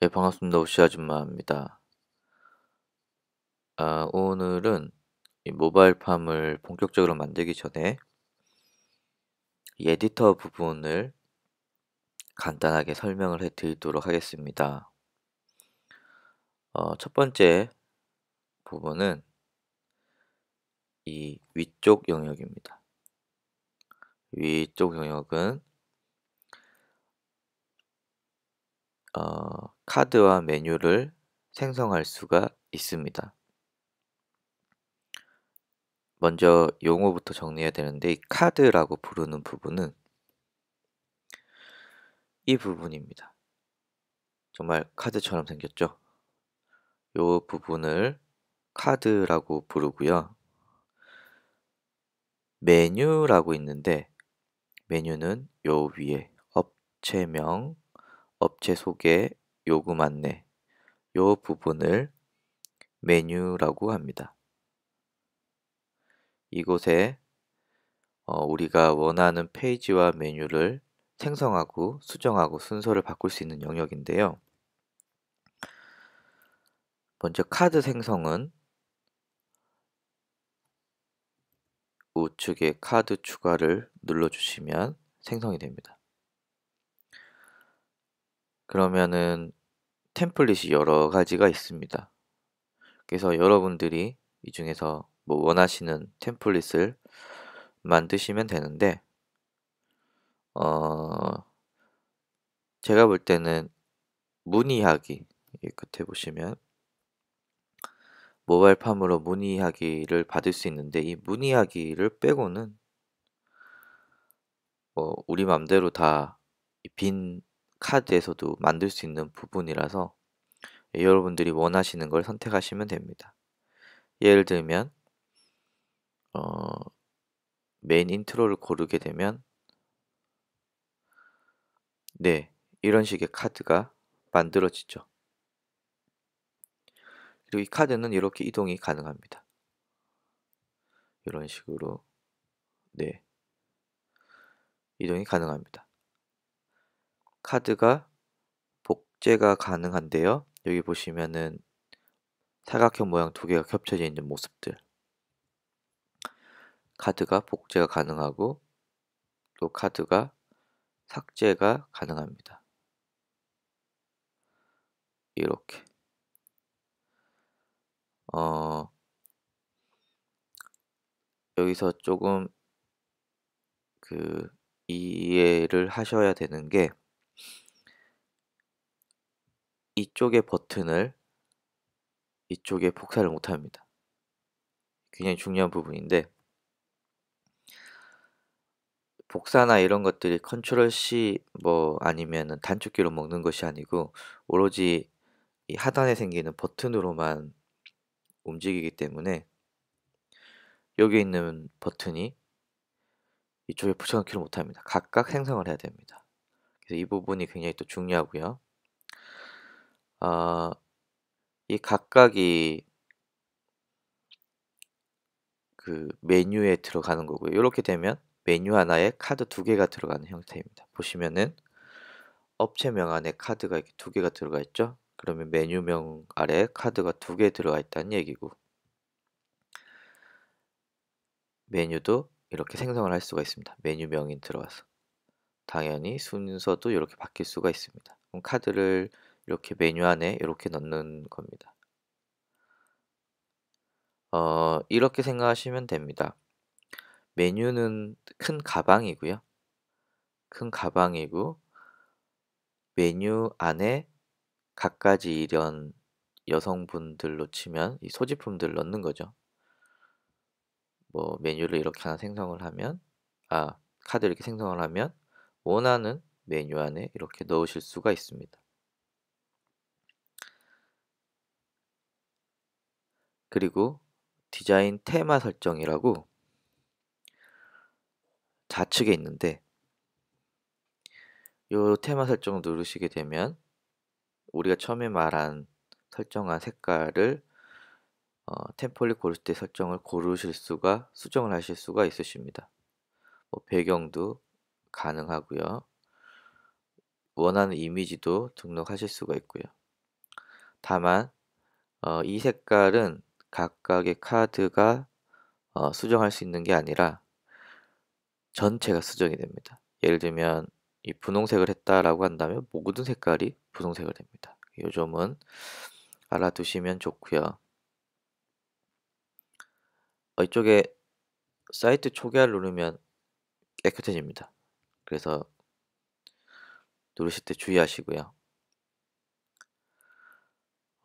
네, 반갑습니다. 오씨 아줌마입니다. 아, 오늘은 이 모바일 팜을 본격적으로 만들기 전에 이 에디터 부분을 간단하게 설명을 해 드리도록 하겠습니다. 어, 첫 번째 부분은 이 위쪽 영역입니다. 위쪽 영역은 어, 카드와 메뉴를 생성할 수가 있습니다. 먼저 용어부터 정리해야 되는데 이 카드라고 부르는 부분은 이 부분입니다. 정말 카드처럼 생겼죠? 이 부분을 카드라고 부르고요. 메뉴라고 있는데 메뉴는 요 위에 업체명, 업체 소개, 요금 안내 요 부분을 메뉴라고 합니다. 이곳에 어, 우리가 원하는 페이지와 메뉴를 생성하고 수정하고 순서를 바꿀 수 있는 영역인데요. 먼저 카드 생성은 우측에 카드 추가를 눌러주시면 생성이 됩니다. 그러면은 템플릿이 여러 가지가 있습니다. 그래서 여러분들이 이 중에서 뭐 원하시는 템플릿을 만드시면 되는데 어 제가 볼 때는 문의하기 끝에 보시면 모바일 팜으로 문의하기를 받을 수 있는데 이 문의하기를 빼고는 뭐 우리 맘대로 다 빈 카드에서도 만들 수 있는 부분이라서 여러분들이 원하시는 걸 선택하시면 됩니다. 예를 들면 어, 메인 인트로를 고르게 되면 네, 이런 식의 카드가 만들어지죠. 그리고 이 카드는 이렇게 이동이 가능합니다. 이런 식으로 네, 이동이 가능합니다. 카드가 복제가 가능한데요. 여기 보시면은 사각형 모양 두 개가 겹쳐져 있는 모습들 카드가 복제가 가능하고 또 카드가 삭제가 가능합니다. 이렇게 어 여기서 조금 그 이해를 하셔야 되는 게 이쪽의 버튼을 이쪽에 복사를 못합니다. 굉장히 중요한 부분인데 복사나 이런 것들이 컨트롤 C 뭐 아니면은 단축키로 먹는 것이 아니고 오로지 이 하단에 생기는 버튼으로만 움직이기 때문에 여기 있는 버튼이 이쪽에 붙여넣기를 못합니다. 각각 생성을 해야 됩니다. 그래서 이 부분이 굉장히 또 중요하고요. 어, 이 각각이 그 메뉴에 들어가는 거고요. 이렇게 되면 메뉴 하나에 카드 두 개가 들어가는 형태입니다. 보시면은 업체명 안에 카드가 이렇게 두 개가 들어가 있죠. 그러면 메뉴명 아래 카드가 두 개 들어가 있다는 얘기고 메뉴도 이렇게 생성을 할 수가 있습니다. 메뉴명이 들어가서 당연히 순서도 이렇게 바뀔 수가 있습니다. 그럼 카드를 이렇게 메뉴 안에 이렇게 넣는 겁니다. 어, 이렇게 생각하시면 됩니다. 메뉴는 큰 가방이고요. 큰 가방이고 메뉴 안에 갖가지 이런 여성분들로 치면 이 소지품들 넣는 거죠. 뭐 메뉴를 이렇게 하나 생성을 하면 아 카드 이렇게 생성을 하면 원하는 메뉴 안에 이렇게 넣으실 수가 있습니다. 그리고 디자인 테마 설정이라고 좌측에 있는데 이 테마 설정을 누르시게 되면 우리가 처음에 말한 설정한 색깔을 어, 템플릿 고를 때 설정을 고르실 수가 수정을 하실 수가 있으십니다. 뭐 배경도 가능하고요. 원하는 이미지도 등록하실 수가 있고요. 다만 어 이 색깔은 각각의 카드가 어 수정할 수 있는 게 아니라 전체가 수정이 됩니다. 예를 들면 이 분홍색을 했다라고 한다면 모든 색깔이 분홍색을 됩니다. 요 점은 알아두시면 좋고요. 어 이쪽에 사이트 초기화를 누르면 깨끗해집니다. 그래서 누르실 때 주의하시고요.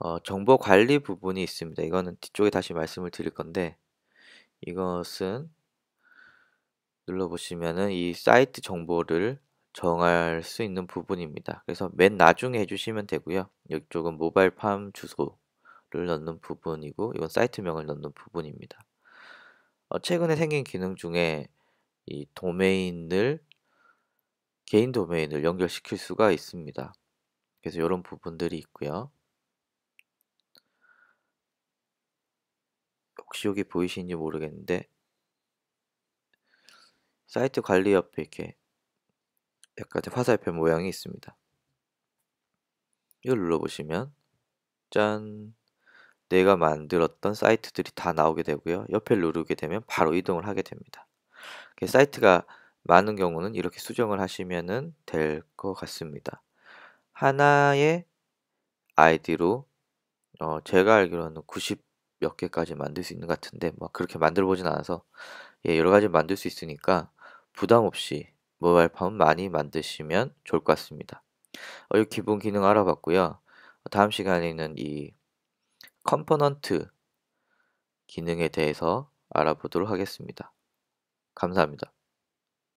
어 정보 관리 부분이 있습니다. 이거는 뒤쪽에 다시 말씀을 드릴 건데 이것은 눌러 보시면은 이 사이트 정보를 정할 수 있는 부분입니다. 그래서 맨 나중에 해 주시면 되고요. 이쪽은 모바일 팜 주소를 넣는 부분이고 이건 사이트명을 넣는 부분입니다. 어 최근에 생긴 기능 중에 이 도메인을 개인 도메인을 연결시킬 수가 있습니다. 그래서 요런 부분들이 있고요. 혹시 여기 보이시는지 모르겠는데 사이트 관리 옆에 이렇게 약간의 화살표 모양이 있습니다. 이걸 눌러보시면 짠! 내가 만들었던 사이트들이 다 나오게 되고요. 옆에 누르게 되면 바로 이동을 하게 됩니다. 사이트가 많은 경우는 이렇게 수정을 하시면 될 것 같습니다. 하나의 아이디로 어 제가 알기로는 90 몇 개까지 만들 수 있는 것 같은데 뭐 그렇게 만들어 보진 않아서 예 여러 가지 만들 수 있으니까 부담 없이 모바일 팜 많이 만드시면 좋을 것 같습니다. 어 이 기본 기능 알아봤고요. 다음 시간에는 이 컴포넌트 기능에 대해서 알아보도록 하겠습니다. 감사합니다.